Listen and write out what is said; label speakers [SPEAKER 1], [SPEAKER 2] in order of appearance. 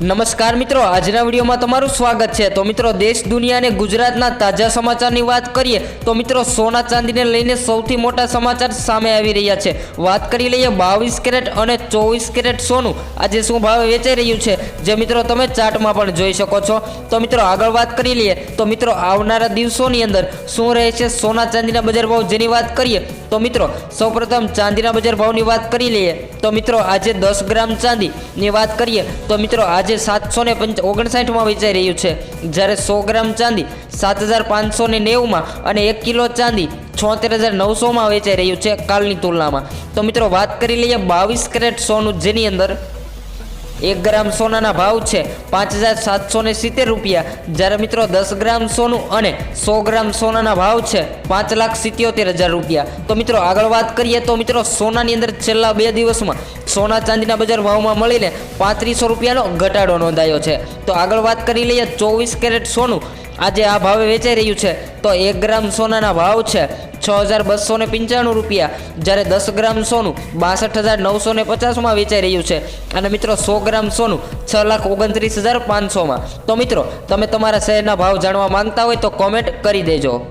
[SPEAKER 1] નમસ્કાર મિત્રો, આજના વિડીયોમાં તમારું સ્વાગત છે. તો મિત્રો, દેશ, દુનિયા અને ગુજરાતના તાજા સમાચારની વાત કરીએ, તો મિત્રો, સોના ચાંદીને લઈને સૌથી મોટા સમાચાર સામે આવી રહ્યા છે. વાત કરી લઈએ બાવીસ કેરેટ અને ચોવીસ કેરેટ સોનું. આજે શું ભાવે વેચાઈ રહ્યું છે? જે મિત્રો, તમે ચાર્ટમાં પણ જોઈ શકો છો. તો મિત્રો, આગળ વાત કરી લઈએ. તો મિત્રો, આવનારા દિવસોની અંદર શું રહે છે સોના ચાંદીના બજાર ભાવ જેની વાત કરીએ તો મિત્રો, સૌપ્રથમ ચાંદીના બજાર ભાવની વાત કરી લઈએ, તો મિત્રો આજે દસ ગ્રામ ચાંદીની વાત કરીએ, તો મિત્રો આજે સાતસો ને પંચ, ઓગણસાઠમાં વેચાઈ રહ્યું છે. જ્યારે સો ગ્રામ ચાંદી સાત હજાર પાંચસો ને નેવુંમાં અને એક કિલો ચાંદી છોતેર હજાર નવસોમાં વેચાઈ રહ્યું છે કાલની તુલનામાં. તો મિત્રો વાત કરી લઈએ બાવીસ કેરેટ સોનું જેની અંદર એક ગ્રામ સોનાના ભાવ છે પાંચ હજાર સાતસો ને સિત્તેર રૂપિયા. જ્યારે મિત્રો દસ ગ્રામ સોનું અને સો ગ્રામ સોનાના ભાવ છે પાંચ લાખ સિત્યોતેર હજાર રૂપિયા. તો મિત્રો આગળ વાત કરીએ તો મિત્રો સોનાની અંદર છેલ્લા બે દિવસમાં સોના ચાંદીના બજાર ભાવમાં મળીને પાંત્રીસો રૂપિયાનો ઘટાડો નોંધાયો છે. તો આગળ વાત કરી લઈએ ચોવીસ કેરેટ સોનું. આજે આ ભાવે વેચાઈ રહ્યું છે. તો એક ગ્રામ સોનાના ભાવ છે છ હજાર બસો ને પંચાણું રૂપિયા. જ્યારે દસ ગ્રામ સોનું બાસઠ હજાર નવસો ને પચાસમાં વેચાઈ રહ્યું છે. અને મિત્રો સો ગ્રામ સોનું છ લાખ ઓગણત્રીસ હજાર પાંચસોમાં. તો મિત્રો, તમે તમારા શહેરના ભાવ જાણવા માંગતા હોય તો કોમેન્ટ કરી દેજો.